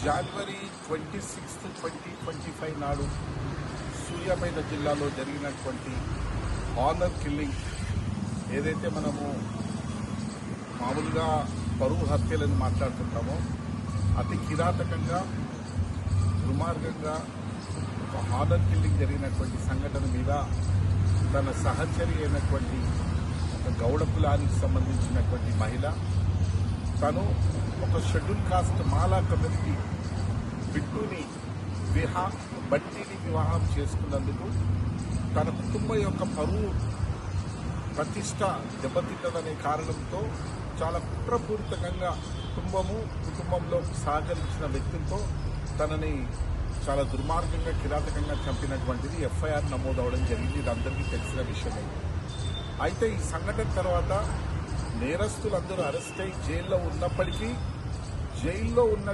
జనవరి twenty sixth twenty twenty five నాడు సూర్యాపేట జిల్లాలో జరిగినటువంటి ఆనర్ కిల్లింగ్ ఏదైతే మనము మామూలుగా పరువు హత్యలను మాట్లాడుతుంటామో అతి కిరాతకంగా దుర్మార్గంగా ఒక హానర్ కిల్లింగ్ జరిగినటువంటి సంఘటన మీద తన సహచరి అయినటువంటి ఒక గౌడ కులానికి సంబంధించినటువంటి మహిళ తను ఒక షెడ్యూల్ కాస్ట్ మాలా కమ్యూనిటీ బిడ్డుని విహా బట్టిని వివాహం చేసుకున్నందుకు తన కుటుంబం యొక్క పరువు ప్రతిష్ట దెబ్బతిన్నదనే కారణంతో చాలా కుట్రపూరితంగా కుటుంబము కుటుంబంలో సహకరించిన వ్యక్తులతో తనని చాలా దుర్మార్గంగా కిరాతకంగా చంపినటువంటిది ఎఫ్ఐఆర్ నమోదవడం జరిగింది. ఇది అందరికీ తెలిసిన విషయమే. అయితే ఈ సంఘటన తర్వాత నేరస్తులందరూ అరెస్ట్ అయి జైల్లో ఉన్నప్పటికీ జైల్లో ఉన్న